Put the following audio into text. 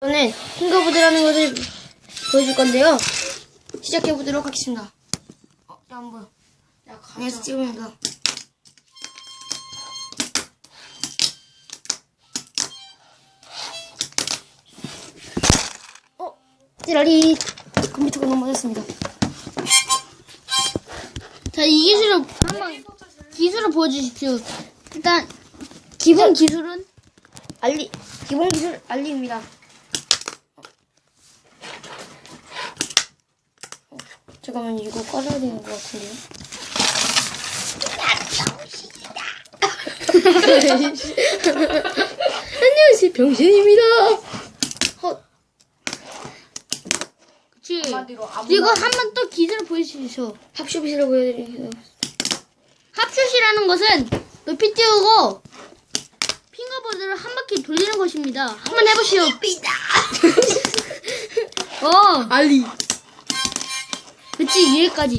저는 핑거보드라는 것을 보여줄 건데요. 시작해 보도록 하겠습니다. 어, 안 보여. 야, 가자. 안에서 찍으면서. 어, 찌라리 컴퓨터가 넘어졌습니다. 자, 이 기술을 한번 기술을 보여주십시오. 일단 기본 기술은 알리 기본 기술 알리입니다. 어, 잠깐만 이거 꺼져야 되는 것 같은데요. 안녕하세요 병신입니다. 어, 그치. 한마디로 아무 그리고 한번 또 기술을 보여주십시오. 합쇼빗으로 보여드리겠습니다. 합슛이라는 것은 높이 띄우고 핑거보드를 한 바퀴 돌리는 것입니다. 한번 해보시오. 어, 알리. 그치, 이해까지.